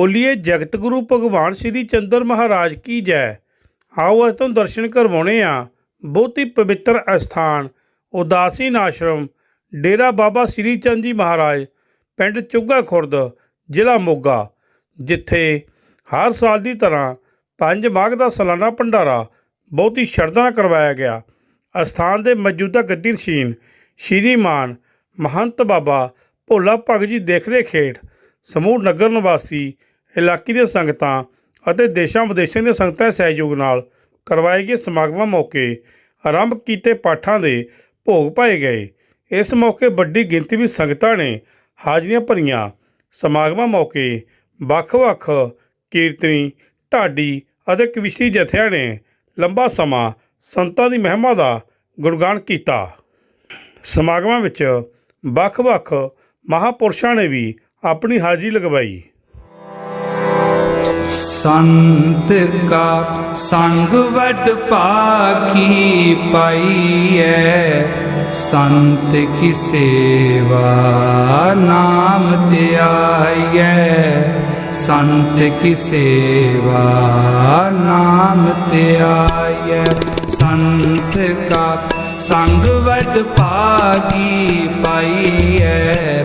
ਬੋਲੀਏ, ਜਗਤ ਗੁਰੂ ਭਗਵਾਨ ਸ੍ਰੀ ਚੰਦਰ ਮਹਾਰਾਜ ਕੀ ਜੈ। ਆਓ ਅੱਜ ਤੁਹਾਨੂੰ ਦਰਸ਼ਨ ਕਰਵਾਉਣੇ ਆ। ਬਹੁਤ ਹੀ ਪਵਿੱਤਰ ਅਸਥਾਨ ਉਦਾਸੀਨ ਆਸ਼ਰਮ ਡੇਰਾ ਬਾਬਾ ਸ੍ਰੀ ਚੰਦ ਜੀ ਮਹਾਰਾਜ, ਪਿੰਡ ਚੁੱਗਾ ਖੁਰਦ, ਜ਼ਿਲ੍ਹਾ ਮੋਗਾ, ਜਿੱਥੇ ਹਰ ਸਾਲ ਦੀ ਤਰ੍ਹਾਂ ਪੰਜ ਮਾਘ ਦਾ ਸਾਲਾਨਾ ਭੰਡਾਰਾ ਬਹੁਤ ਹੀ ਸ਼ਰਧਾ ਨਾਲ ਕਰਵਾਇਆ ਗਿਆ। ਅਸਥਾਨ ਦੇ ਮੌਜੂਦਾ ਗੱਦੀ ਨਸ਼ੀਨ ਸ਼੍ਰੀਮਾਨ ਮਹੰਤ ਬਾਬਾ ਭੋਲਾ ਭਗਤ ਜੀ ਦੇਖਰੇਖ ਹੇਠ ਸਮੂਹ ਨਗਰ ਨਿਵਾਸੀ ਇਲਾਕੇ ਦੀਆਂ ਸੰਗਤਾਂ ਅਤੇ ਦੇਸ਼ਾਂ ਵਿਦੇਸ਼ਾਂ ਦੀਆਂ ਸੰਗਤਾਂ ਦੇ ਸਹਿਯੋਗ ਨਾਲ ਕਰਵਾਏ ਗਏ ਸਮਾਗਮਾਂ ਮੌਕੇ ਆਰੰਭ ਕੀਤੇ ਪਾਠਾਂ ਦੇ ਭੋਗ ਪਾਏ ਗਏ। ਇਸ ਮੌਕੇ ਵੱਡੀ ਗਿਣਤੀ ਵਿੱਚ ਸੰਗਤਾਂ ਨੇ ਹਾਜ਼ਰੀਆਂ ਭਰੀਆਂ। ਸਮਾਗਮਾਂ ਮੌਕੇ ਵੱਖ-ਵੱਖ ਕੀਰਤਨੀ, ਢਾਡੀ ਅਤੇ ਕਵਿਸ਼ਰੀ ਜਥਿਆਂ ਨੇ ਲੰਬਾ ਸਮਾਂ ਸੰਤਾਂ ਦੀ ਮਹਿਮਾ ਦਾ ਗੁਣਗਾਨ ਕੀਤਾ। ਸਮਾਗਮਾਂ ਵਿੱਚ ਵੱਖ-ਵੱਖ ਮਹਾਪੁਰਸ਼ਾਂ ਨੇ ਵੀ ਆਪਣੀ ਹਾਜ਼ਰੀ ਲਗਵਾਈ। ਸੰਤ ਕਾ ਸੰਗ ਵਡ ਭਾਗੀ ਪਾਈਐ। ਸੰਤ ਕੀ ਸੇਵਾ ਨਾਮ ਧਿਆਈਐ ਸੰਤ ਕੀ ਸੇਵਾ ਨਾਮ ਧਿਆਈਐ ਸੰਤ ਕਾ ਸੰਗ ਵਡ ਭਾਗੀ ਪਾਈਐ।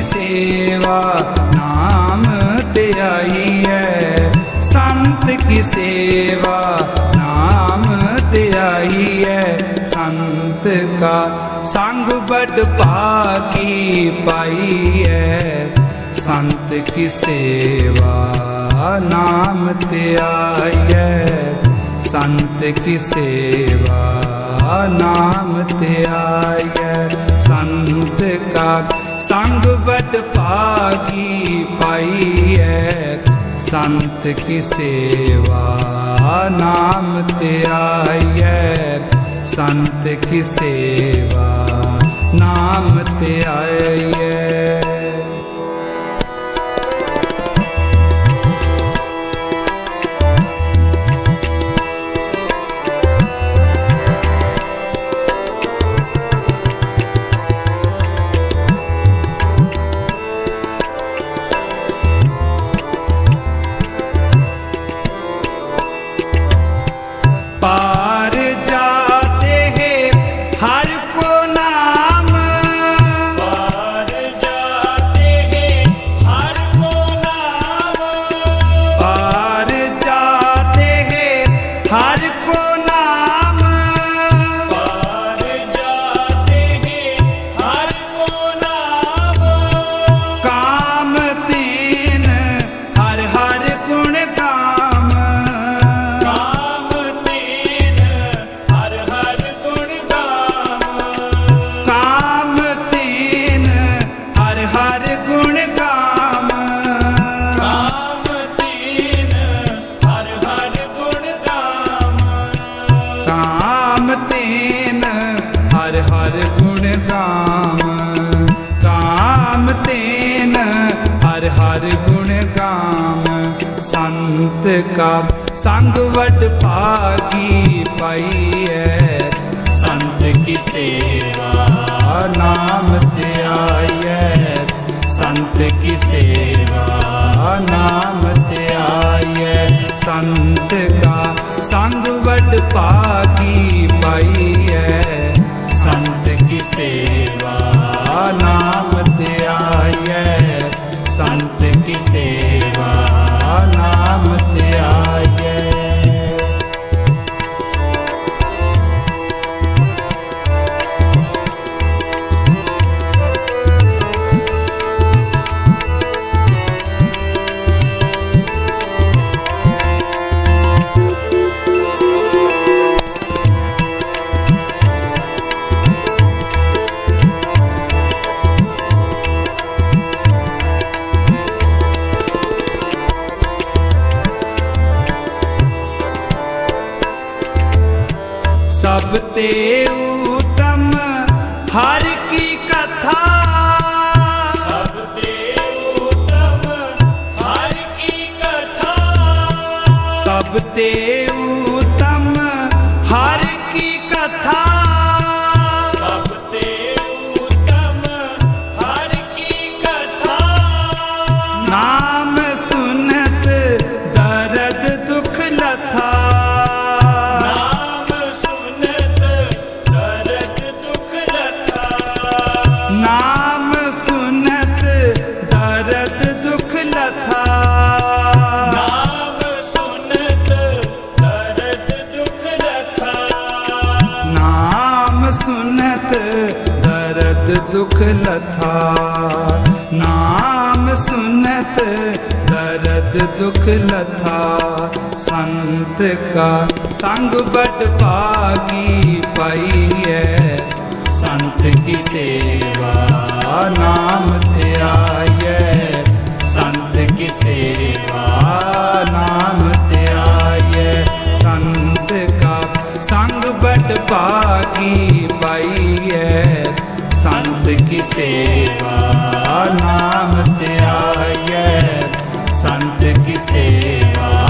ਸੰਤ ਸੇਵਾ ਨਾਮ ਧਿਆਈਐ ਸੰਤ ਕੀ ਸੇਵਾ ਨਾਮ ਧਿਆਈਐ ਸੰਤ ਕਾ ਸੰਗ ਬੜ ਭਾਗੀ ਪਾਈਐ ਸੰਤ ਕੀ ਸੇਵਾ ਨਾਮ ਧਿਆਈਐ ਸੰਤ ਕੀ ਸੇਵਾ ਨਾਮ ਧਿਆਈਐ ਸੰਤ ਕਾ ਸੰਗ ਬਟ ਭਾਗੀ ਪਾਈਐ ਸੰਤ ਕੀ ਸੇਵਾ ਨਾਮ ਤੇ ਧਿਆਈਐ ਸੰਤ ਕੀ ਸੇਵਾ ਨਾਮ ਧਿਆਈਐ पार ਹਰ ਹਰ ਗੁਣ ਗਾਮ ਸੰਤ ਕਾ ਸੰਗ ਵਡ ਭਾਗੀ ਪਾਈਐ ਸੰਤ ਕੀ ਸੇਵਾ ਨਾਮ ਧਿਆਈਐ ਸੰਤ ਕੀ ਸੇਵਾ ਨਾਮ ਧਿਆਈਐ ਸੰਤ ਕਾ ਸੰਗ ਵਡ ਭਾਗੀ ਪਾਈਐ ਸੰਤ ਕੀ ਸੇਵਾ ਨਾਮ ਧਿਆਈਐ ਸੰਤ ਨਾਮ ਸੁਨਤ ਦਰਦ ਦੁਖ ਲਥਾ, ਸੰਤ ਕਾ ਸੰਗ ਬਟ ਪਾਗੀ ਪਾਈ ਹੈ ਸੰਤ ਕੀ ਸੇਵਾ ਨਾਮ ਤੇ ਆਈਐ। ਸੰਤ ਕੀ ਸੇਵਾ ਨਾਮ ਤੇ ਆਈਐ। ਸੰਤ ਕਾ ਸੰਗ ਬਟ ਪਾਗੀ ਪਾਈ ਹੈ ਸੰਤ ਕੀ ਸੇਵਾ ਨਾਮ ਤੇ ਆਇਐ ਸੰਤ ਕੀ ਸੇਵਾ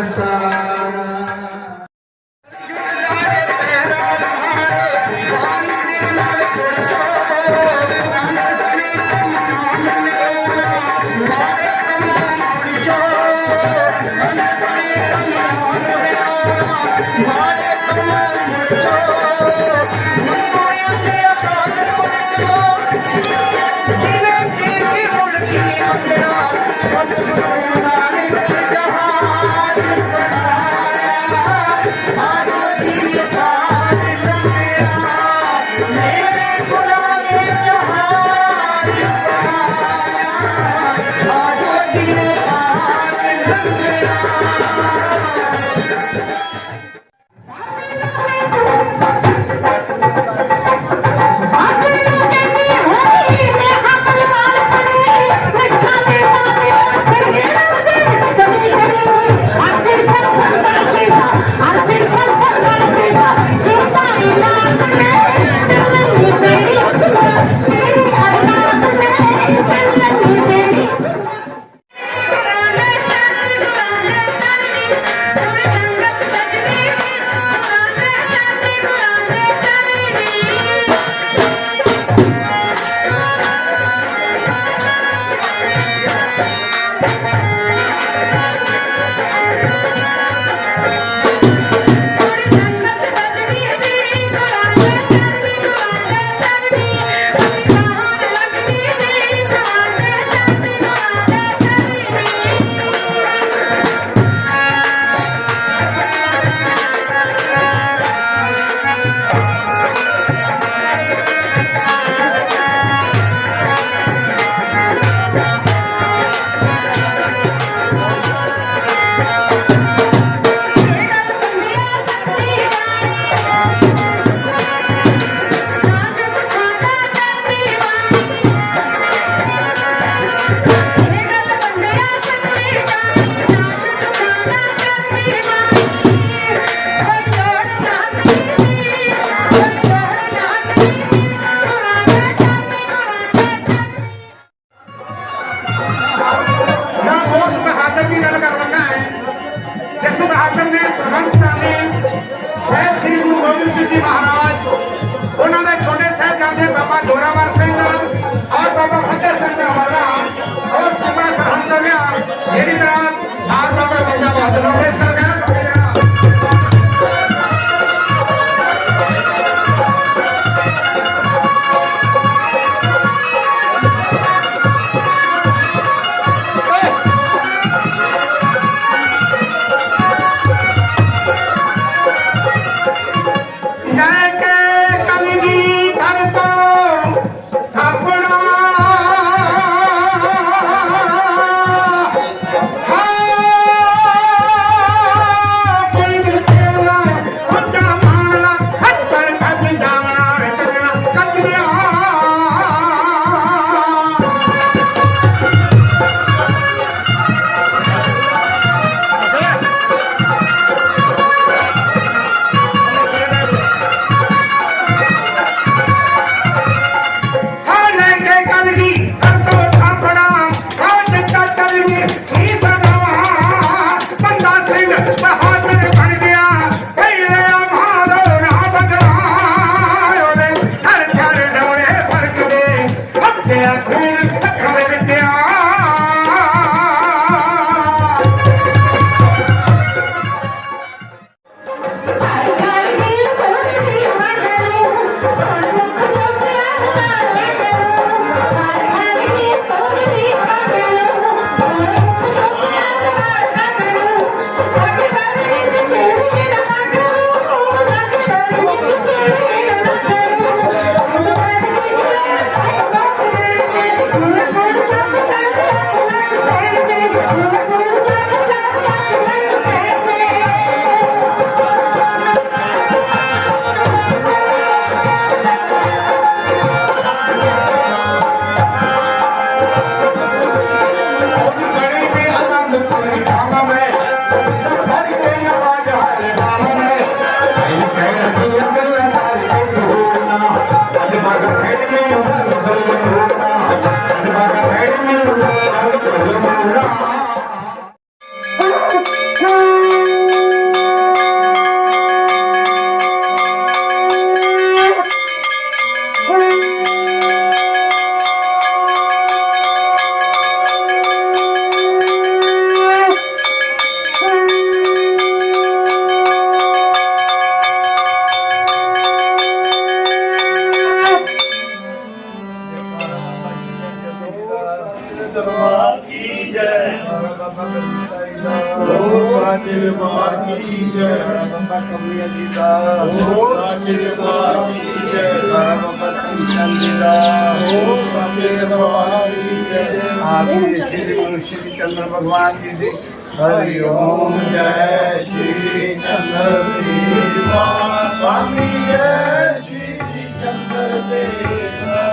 ਸ੍ਰੀ ਗੁਰੂ ਸ਼੍ਰੀ ਚੰਦਰ ਭਗਵਾਨ ਜੀ ਦੀ ਹਰੀ ਓਮ ਜੈ ਸ਼੍ਰੀ ਚੰਦਰ ਦੇਵਾ ਸਵਾਮੀ ਜੈ ਸ਼੍ਰੀ ਚੰਦਰ ਦੇਵਾ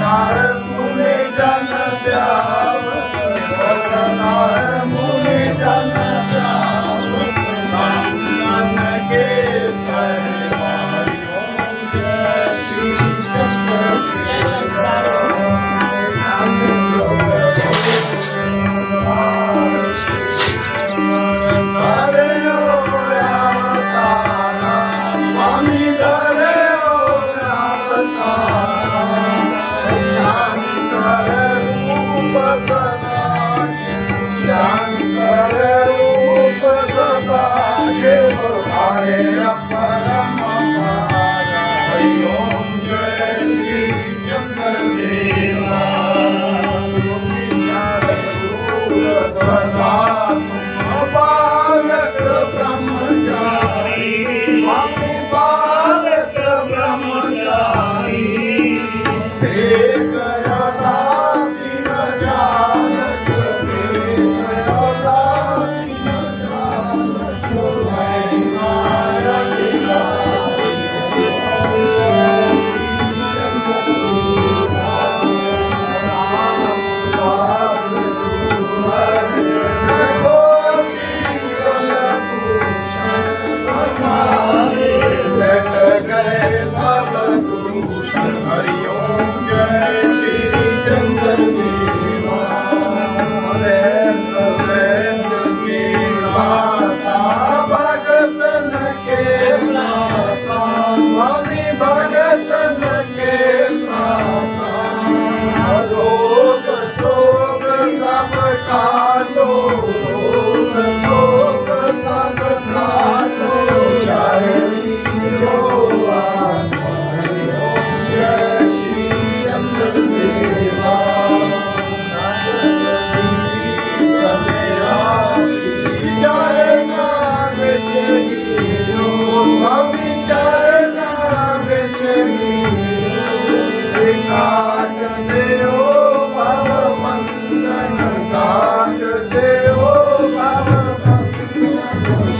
ਨਾਰ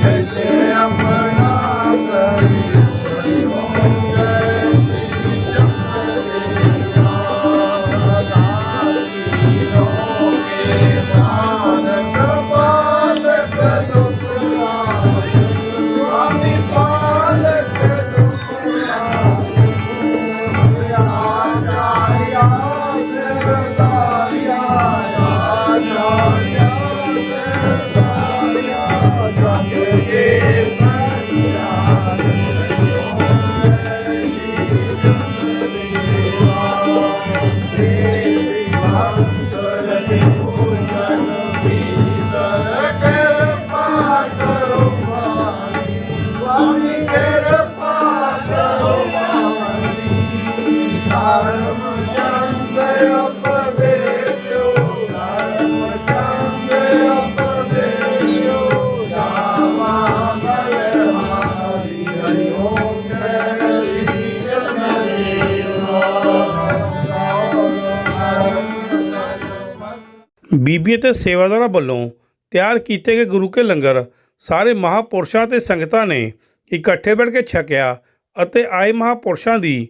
Hey. ਬੀਬੀ ਤੇ ਸੇਵਾਦਾਰਾਂ ਵੱਲੋਂ ਤਿਆਰ ਕੀਤੇ ਗਏ ਗੁਰੂ ਕੇ ਲੰਗਰ ਸਾਰੇ ਮਹਾਪੁਰਸ਼ਾਂ ਤੇ ਸੰਗਤਾਂ ਨੇ ਇਕੱਠੇ ਬੈਠ ਕੇ ਛਕਿਆ ਅਤੇ ਆਏ ਮਹਾਪੁਰਸ਼ਾਂ ਦੀ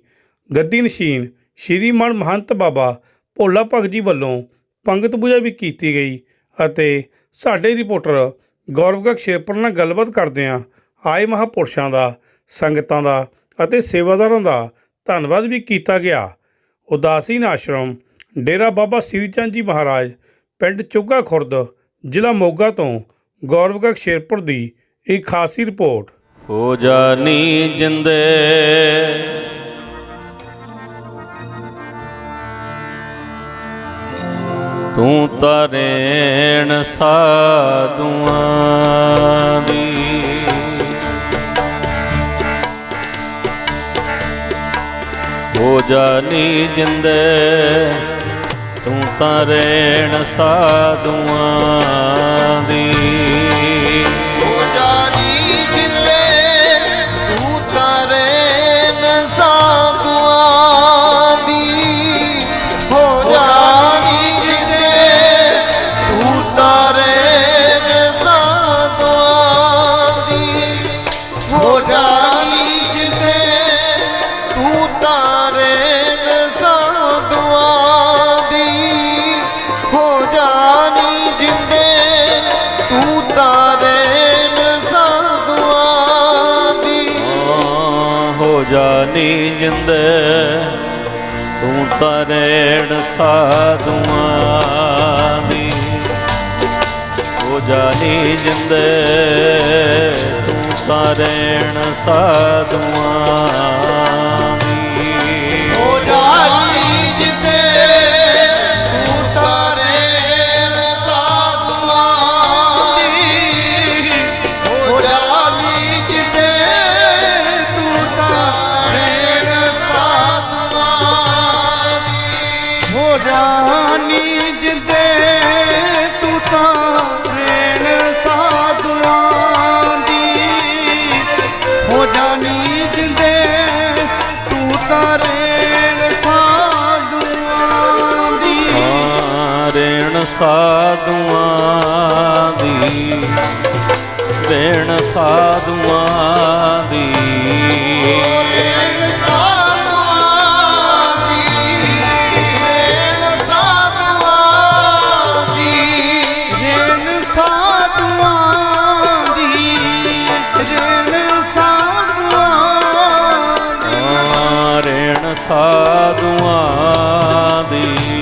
ਗੱਦੀ ਨਸ਼ੀਨ ਸ਼੍ਰੀ ਮਨ ਮਹੰਤ ਬਾਬਾ ਭੋਲਾ ਭਗਤ ਜੀ ਵੱਲੋਂ ਪੰਗਤ ਪੂਜਾ ਵੀ ਕੀਤੀ ਗਈ ਅਤੇ ਸਾਡੇ ਰਿਪੋਰਟਰ ਗੌਰਵਗੜ ਸ਼ੇਰਪੁਰ ਨਾਲ ਗੱਲਬਾਤ ਕਰਦਿਆਂ ਆਏ ਮਹਾਪੁਰਸ਼ਾਂ ਦਾ, ਸੰਗਤਾਂ ਦਾ ਅਤੇ ਸੇਵਾਦਾਰਾਂ ਦਾ ਧੰਨਵਾਦ ਵੀ ਕੀਤਾ ਗਿਆ। ਉਦਾਸੀਨ ਆਸ਼ਰਮ, ਡੇਰਾ ਬਾਬਾ ਸ੍ਰੀ ਚੰਦ ਜੀ ਮਹਾਰਾਜ, ਪਿੰਡ ਚੁੱਗਾ ਖੁਰਦ, ਜ਼ਿਲ੍ਹਾ ਮੋਗਾ ਤੋਂ ਗੌਰਵਗੜ ਸ਼ੇਰਪੁਰ ਦੀ ਇੱਕ ਖਾਸੀ ਰਿਪੋਰਟ। ਹੋ ਜਾਨੀ ਜਿੰਦੇ ਤੂੰ ਤਰੇਣ ਸਾਧੂਆਂ ਦੀ। ਹੋ ਜਾਨੀ ਜਿੰਦੇ ਤੂੰ ਤਰੇਣ ਸਾਧੂਆਂ ਦੀ। ਤਾਰੇ ਸਾਧੂਆਂ ਦੀ ਹੋ ਜਾਣੀ ਜਿੰਦੇ, ਤੂੰ ਤਾਰੇ ਨ ਹੋ ਜਾਣੀ ਜਿੰਦੇ, ਤੂੰ ਤਰੇਣ ਸਾਧੂਆਂ ਦੀ। ਹੋ ਜਾਣੀ ਜਿੰਦੇ, ਤੂੰ ਤਰੇਣ ਸਾਧੂਆਂ ਸਾਧੂਆਂ ਦੀ ਰੇਣ ਸਾਧੂਆਂ ਦੀ। ਸਾਧੂਆਂ ਦੀ।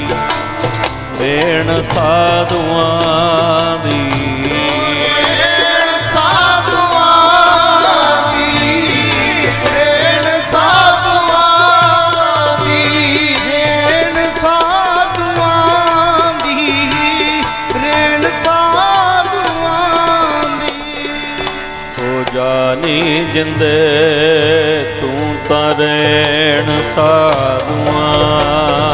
ਦੇਣ ਸਾਧੂਆਂ ਦੀ। ਜਾਨੀ ਜਿੰਦੇ ਤੂੰ ਤਰੇਣ ਸਾਧੂਆਂ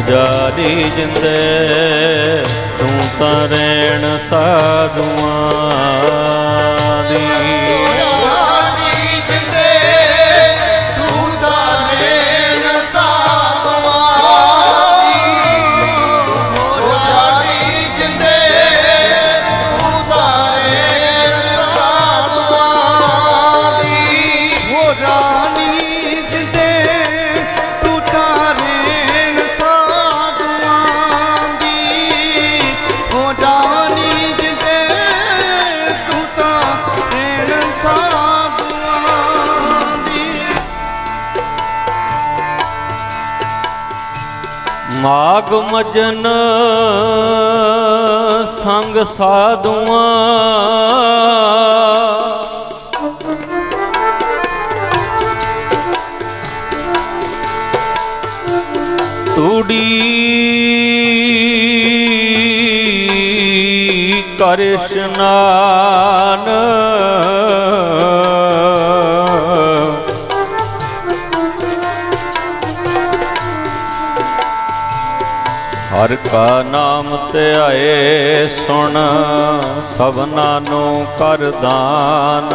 ਹੋ ਜਿੰਦੇ ਤੂੰ ਤਾਂ ਰੇਣ ਸਾਧੂਆਂ ਦੀ। ਮਾਗ ਮਜਨ ਸੰਗ ਸਾਧੂਆਂ। ਤੂੜੀ ਕਰ ਹਰ ਕਾ ਨਾਮ ਧਿਆਏ ਸੁਣ ਸਭਨਾ ਨੂੰ ਕਰ ਦਾਨ।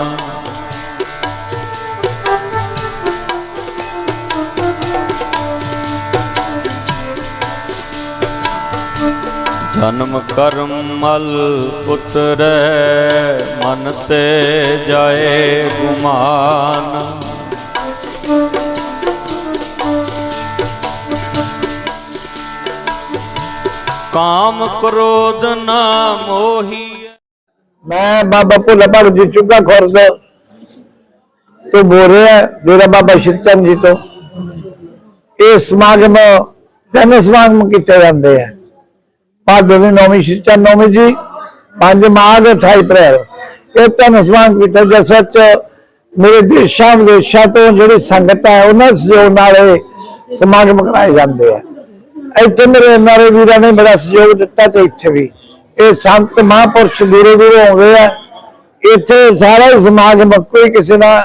ਜਨਮ ਕਰਮ ਮਲ ਪੁੱਤਰੈ, ਮਨ ਤੇ ਜਾਏ ਗੁਮਾਨ। ਕਾਮ ਕ੍ਰੋਧ ਨਾ ਮੋਹੀ। ਮੈਂ ਬਾਬਾ ਭੁੱਲਾ ਭਗਤ ਜੀ ਚੁੱਗਾ ਖੁਰਦ ਤੋਂ ਬੋਲ ਰਿਹਾ ਡੇਰਾ ਬਾਬਾ ਸ਼੍ਰੀ ਚੰਦ ਜੀ ਤੋਂ। ਇਹ ਸਮਾਗਮ, ਤਿੰਨ ਸਮਾਗਮ ਕੀਤੇ ਜਾਂਦੇ ਆ। ਭਾਦੋ ਦੀ ਨੌਵੀਂ ਸ਼੍ਰੀ ਨੌਵੀਂ ਜੀ, ਪੰਜ ਮਾਘ 28 ਅਪ੍ਰੈਲ। ਇਹ ਤਿੰਨ ਸਮਾਗਮ ਕੀਤੇ ਜਿਸ ਵਿੱਚ ਮੇਰੇ ਦੇਸ਼ਾਂ ਵਿਦੇਸ਼ਾਂ ਤੋਂ ਜਿਹੜੀ ਸੰਗਤ ਹੈ ਉਹਨਾਂ ਸਹਿਯੋਗ ਨਾਲ ਇਹ ਸਮਾਗਮ ਕਰਾਏ ਜਾਂਦੇ ਆ। ਇੱਥੇ ਮੇਰੇ ਨਾਰੇ ਵੀਰਾਂ ਨੇ ਬੜਾ ਸਹਿਯੋਗ ਦਿੱਤਾ ਤੇ ਇੱਥੇ ਵੀ। ਇਹ ਸੰਤ ਮਹਾਂਪੁਰਸ਼ ਦੂਰੋਂ ਦੂਰੋਂ ਆਉਂਦੇ ਆ। ਇੱਥੇ ਸਾਰਾ ਹੀ ਸਮਾਗਮ, ਕੋਈ ਕਿਸੇ ਨਾਲ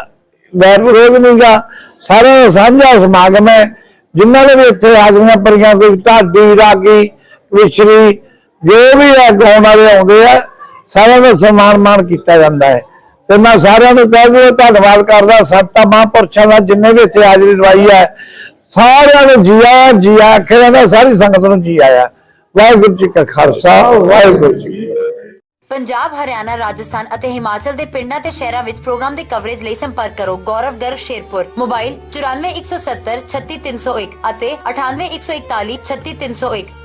ਵੈਰ ਵਿਰੋਧ ਨਹੀਂਗਾ ਸਾਰਾ ਦਾ ਸਾਂਝਾ ਸਮਾਗਮ ਹੈ। ਜਿਨ੍ਹਾਂ ਨੇ ਵੀ ਇੱਥੇ ਹਾਜ਼ਰੀਆਂ ਭਰੀਆਂ, ਕੋਈ ਢਾਡੀ, ਰਾਗੀ ਵਿਸ਼ਰੀ ਜੋ ਵੀ ਹੈ, ਗਾਉਣ ਵਾਲੇ ਆਉਂਦੇ ਆ, ਸਾਰਿਆਂ ਦਾ ਸਨਮਾਨ ਮਾਨ ਕੀਤਾ ਜਾਂਦਾ ਹੈ। ਤੇ ਮੈਂ ਸਾਰਿਆਂ ਨੂੰ ਤਹਿ ਦਿਲੋਂ ਧੰਨਵਾਦ ਕਰਦਾ। ਸੰਤਾਂ ਮਹਾਂਪੁਰਸ਼ਾਂ ਦਾ ਜਿੰਨੇ ਵੀ ਇੱਥੇ ਹਾਜ਼ਰੀ ਲਵਾਈ ਹੈ ਸਾਰਿਆਂ ਨੂੰ ਜੀ ਆਇਆਂ, ਜੀ ਸਾਰੀ ਸੰਗਤ ਨੂੰ ਜੀ ਆਇਆ। ਵਾਹਿਗੁਰੂ ਜੀ ਕਾ ਖਾਲਸਾ, ਵਾਹਿਗੁਰੂ ਜੀ ਪੰਜਾਬ, ਹਰਿਆਣਾ, ਰਾਜਸਥਾਨ ਅਤੇ ਹਿਮਾਚਲ ਦੇ ਪਿੰਡਾਂ ਤੇ ਸ਼ਹਿਰਾਂ ਵਿੱਚ ਪ੍ਰੋਗਰਾਮ ਦੀ ਕਵਰੇਜ ਲਈ ਸੰਪਰਕ ਕਰੋ। ਗੌਰਵ ਗਰਗ ਸ਼ੇਰਪੁਰ। ਮੋਬਾਈਲ 9417 36301 ਅਤੇ 98141 36301